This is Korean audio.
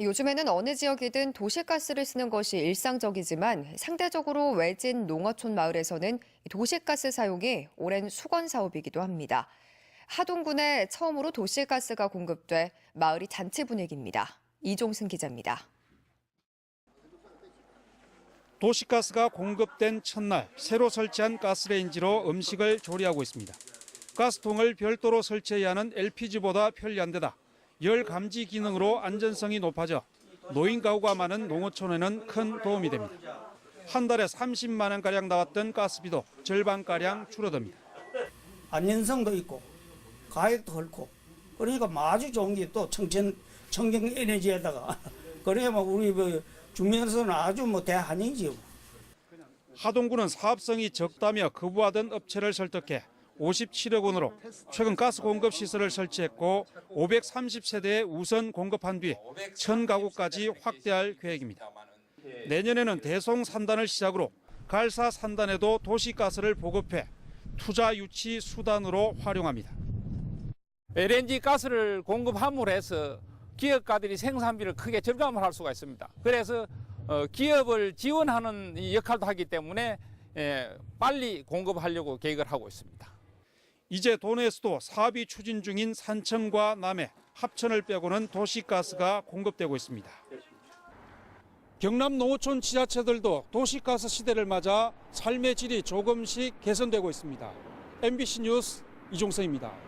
요즘에는 어느 지역이든 도시가스를 쓰는 것이 일상적이지만 상대적으로 외진 농어촌 마을에서는 도시가스 사용이 오랜 수건 사업이기도 합니다. 하동군에 처음으로 도시가스가 공급돼 마을이 잔치 분위기입니다. 이종승 기자입니다. 도시가스가 공급된 첫날 새로 설치한 가스레인지로 음식을 조리하고 있습니다. 가스통을 별도로 설치해야 하는 LPG보다 편리한 데다 열 감지 기능으로 안전성이 높아져 노인 가구가 많은 농어촌에는 큰 도움이 됩니다. 한 달에 30만 원가량 나왔던 가스비도 절반가량 줄어듭니다. 안전성도 있고 가격도 헐고 그러니까 아주 좋은 게 또 청천 청정 에너지에다가 그래야 뭐 우리 뭐 주민으로서는 아주 뭐 대한민이지요. 하동군은 사업성이 적다며 거부하던 업체를 설득해 57억 원으로 최근 가스 공급 시설을 설치했고 530세대에 우선 공급한 뒤 1000가구까지 확대할 계획입니다. 내년에는 대송 산단을 시작으로 갈사 산단에도 도시가스를 보급해 투자 유치 수단으로 활용합니다. LNG 가스를 공급함으로 해서 기업가들이 생산비를 크게 절감을 할 수가 있습니다. 그래서 어, 기업을 지원하는 이 역할도 하기 때문에 예, 빨리 공급하려고 계획을 하고 있습니다. 이제 도내에서도 사업이 추진 중인 산청과 남해, 합천을 빼고는 도시가스가 공급되고 있습니다. 경남 농어촌 지자체들도 도시가스 시대를 맞아 삶의 질이 조금씩 개선되고 있습니다. MBC 뉴스 이종성입니다.